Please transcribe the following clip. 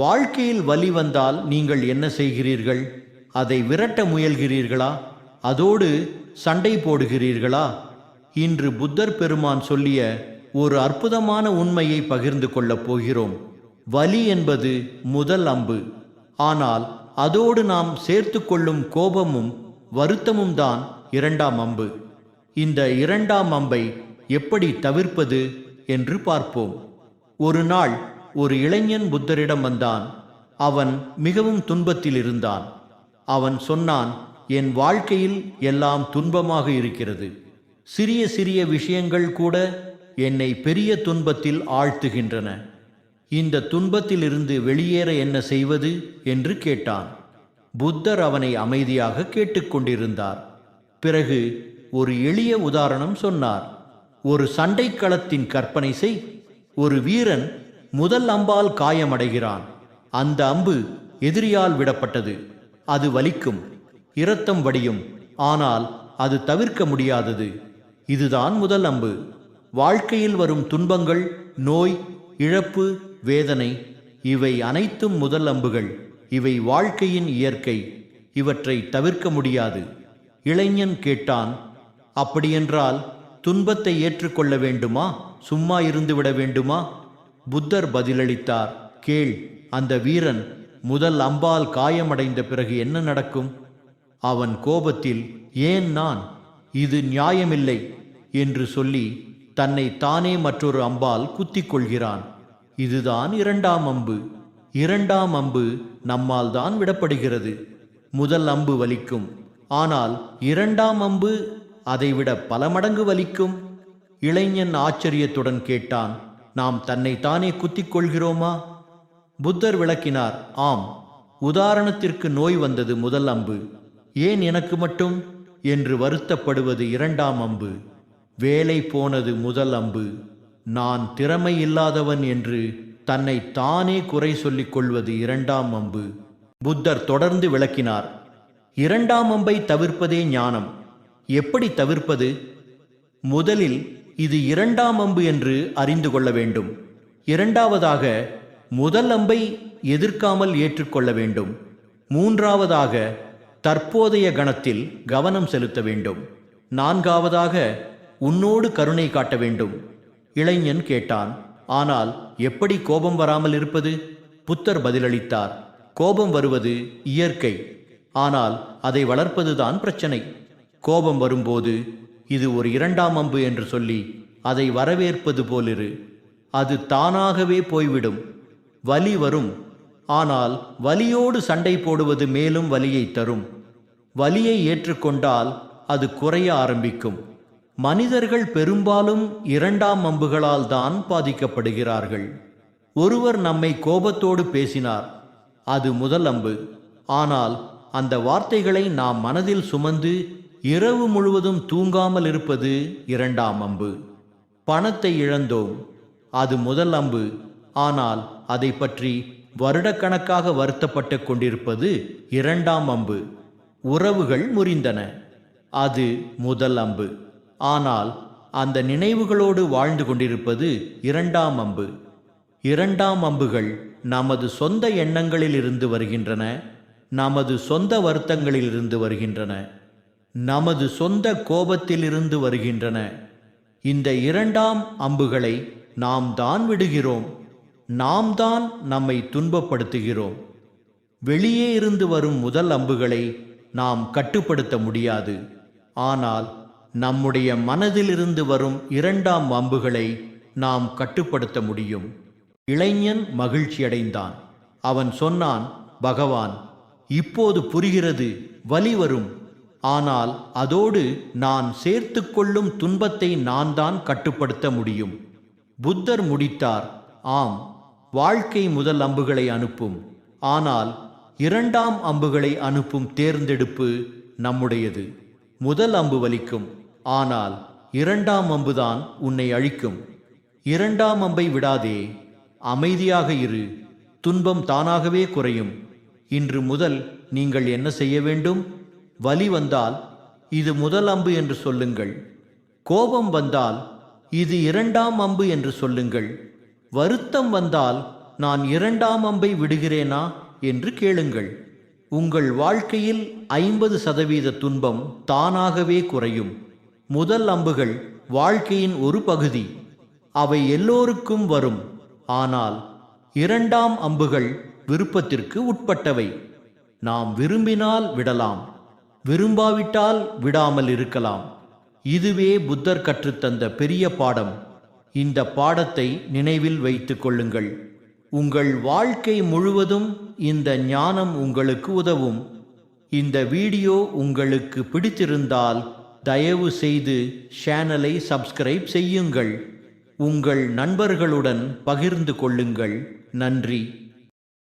வாழ்க்கையில் வலி வந்தால் நீங்கள் என்ன செய்கிறீர்கள்? அதை விரட்ட முயல்கிறீர்களா? அதோடு சண்டை போடுகிறீர்களா? இன்று புத்தர் பெருமான் சொல்லிய ஒரு அற்புதமான உண்மையை பகிர்ந்து கொள்ளப் போகிறோம். வலி என்பது முதல் அம்பு. ஆனால் அதோடு நாம் சேர்த்து கொள்ளும் கோபமும் வருத்தமும் தான் இரண்டாம் அம்பு. இந்த இரண்டாம் அம்பை எப்படி தவிர்ப்பது என்று பார்ப்போம். ஒரு நாள் ஒரு இளைஞன் புத்தரிடம் வந்தான். அவன் மிகவும் துன்பத்தில் இருந்தான். அவன் சொன்னான் என் வாழ்க்கையில் எல்லாம் துன்பமாக இருக்கிறது. சிறிய சிறிய விஷயங்கள் கூட என்னை பெரிய துன்பத்தில் ஆழ்த்துகின்றன. இந்த துன்பத்திலிருந்து வெளியேற என்ன செய்வது? என்று கேட்டான். புத்தர் அவனை அமைதியாக கேட்டுக்கொண்டிருந்தார் பிறகு ஒரு எளிய உதாரணம் சொன்னார். ஒரு சண்டை களத்தின் கற்பனை செய். ஒரு வீரன் முதல் அம்பால் காயமடைகிறான். அந்த அம்பு எதிரியால் விடப்பட்டது. அது வலிக்கும் இரத்தம் வடியும். ஆனால் அது தவிர்க்க முடியாதது. இதுதான் முதல் அம்பு. வாழ்க்கையில் வரும் துன்பங்கள் நோய் இழப்பு வேதனை இவை அனைத்தும் முதல் அம்புகள். இவை வாழ்க்கையின் இயற்கை. இவற்றை தவிர்க்க முடியாது. இளைஞன் கேட்டான் அப்படியென்றால் துன்பத்தை ஏற்றுக்கொள்ள வேண்டுமா? சும்மா இருந்துவிட வேண்டுமா? புத்தர் பதிலளித்தார் கேள் அந்த வீரன் முதல் அம்பால் காயமடைந்த பிறகு என்ன நடக்கும்? அவன் கோபத்தில் ஏன் நான்? இது நியாயமில்லை என்று சொல்லி தன்னை தானே மற்றொரு அம்பால் குத்திக் கொள்கிறான். இதுதான் இரண்டாம் அம்பு. இரண்டாம் அம்பு நம்மால் தான் விடப்படுகிறது. முதல் அம்பு வலிக்கும். ஆனால் இரண்டாம் அம்பு அதைவிட பல மடங்கு வலிக்கும்? இளைஞன் ஆச்சரியத்துடன் கேட்டான் நாம் தன்னைத்தானே குத்திக் கொள்கிறோமா? புத்தர் விளக்கினார் ஆம் உதாரணத்திற்கு நோய் வந்தது முதல் அம்பு. ஏன் எனக்கு மட்டும்? என்று வருத்தப்படுவது இரண்டாம் அம்பு. வேலை போனது முதல் அம்பு. நான் திறமை இல்லாதவன் என்று தன்னை தானே குறை சொல்லிக் கொள்வது இரண்டாம் அம்பு. புத்தர் தொடர்ந்து விளக்கினார் இரண்டாம் அம்பை தவிர்ப்பதே ஞானம். எப்படி தவிர்ப்பது? முதலில் இது இரண்டாம் அம்பு என்று அறிந்து கொள்ள வேண்டும். இரண்டாவதாக முதல் அம்பை எதிர்க்காமல் ஏற்றுக்கொள்ள வேண்டும். மூன்றாவதாக தற்போதைய கணத்தில் கவனம் செலுத்த வேண்டும். நான்காவதாக உன்னோடு கருணை காட்ட வேண்டும். இளைஞன் கேட்டான் ஆனால் எப்படி கோபம் வராமல் இருப்பது? புத்தர் பதிலளித்தார் கோபம் வருவது இயற்கை. ஆனால் அதை வளர்ப்பதுதான் பிரச்சனை. கோபம் வரும்போது இது ஒரு இரண்டாம் அம்பு என்று சொல்லி அதை வரவேற்பது போலிரு. அது தானாகவே போய்விடும். வலி வரும். ஆனால் வலியோடு சண்டை போடுவது மேலும் வலியை தரும். வலியை ஏற்றுக்கொண்டால் அது குறைய ஆரம்பிக்கும். மனிதர்கள் பெரும்பாலும் இரண்டாம் அம்புகளால் தான் பாதிக்கப்படுகிறார்கள். ஒருவர் நம்மை கோபத்தோடு பேசினார். அது முதல் அம்பு. ஆனால் அந்த வார்த்தைகளை நாம் மனதில் சுமந்து இரவு முழுவதும் தூங்காமல் இருப்பது இரண்டாம் அம்பு. பணத்தை இழந்தோம் அது முதல் அம்பு. ஆனால் அதை பற்றி வருடக்கணக்காக வருத்தப்பட்டு கொண்டிருப்பது இரண்டாம் அம்பு. உறவுகள் முறிந்தன அது முதல் அம்பு. ஆனால் அந்த நினைவுகளோடு வாழ்ந்து கொண்டிருப்பது இரண்டாம் அம்பு. இரண்டாம் அம்புகள் நமது சொந்த எண்ணங்களில் இருந்து வருகின்றன நமது சொந்த வருத்தங்களிலிருந்து வருகின்றன. நமது சொந்த கோபத்திலிருந்து வருகின்றன. இந்த இரண்டாம் அம்புகளை நாம் தான் விடுகிறோம். நாம் தான் நம்மை துன்பப்படுத்துகிறோம். வெளியே இருந்து வரும் முதல் அம்புகளை நாம் கட்டுப்படுத்த முடியாது. ஆனால் நம்முடைய மனதிலிருந்து வரும் இரண்டாம் அம்புகளை நாம் கட்டுப்படுத்த முடியும். இளைஞன் மகிழ்ச்சியடைந்தான் அவன் சொன்னான் பகவான் இப்போது புரிகிறது வலி வரும். ஆனால் அதோடு நான் சேர்த்து கொள்ளும் துன்பத்தை நான் தான் கட்டுப்படுத்த முடியும். புத்தர் முடித்தார் ஆம் வாழ்க்கை முதல் அம்புகளை அனுப்பும். ஆனால் இரண்டாம் அம்புகளை அனுப்பும் தேர்ந்தெடுப்பு நம்முடையது. முதல் அம்பு வலிக்கும் ஆனால் இரண்டாம் அம்புதான் உன்னை அழிக்கும். இரண்டாம் அம்பை விடாதே அமைதியாக இரு. துன்பம் தானாகவே குறையும். இன்று முதல் நீங்கள் என்ன செய்ய வேண்டும்? வலி வந்தால் இது முதல் அம்பு என்று சொல்லுங்கள். கோபம் வந்தால் இது இரண்டாம் அம்பு என்று சொல்லுங்கள். வருத்தம் வந்தால் நான் இரண்டாம் அம்பை விடுகிறேனா என்று கேளுங்கள். உங்கள் வாழ்க்கையில் ஐம்பது சதவீத துன்பம் தானாகவே குறையும். முதல் அம்புகள் வாழ்க்கையின் ஒரு பகுதி. அவை எல்லோருக்கும் வரும். ஆனால் இரண்டாம் அம்புகள் விருப்பத்திற்கு உட்பட்டவை. நாம் விரும்பினால் விடலாம். விரும்பாவிட்டால் விடாமல் இருக்கலாம். இதுவே புத்தர் கற்றுத்தந்த பெரிய பாடம். இந்த பாடத்தை நினைவில் வைத்துக் கொள்ளுங்கள். உங்கள் வாழ்க்கை முழுவதும் இந்த ஞானம் உங்களுக்கு உதவும். இந்த வீடியோ உங்களுக்கு பிடித்திருந்தால் தயவு செய்து சேனலை சப்ஸ்கிரைப் செய்யுங்கள். உங்கள் நண்பர்களுடன் பகிர்ந்து கொள்ளுங்கள். நன்றி.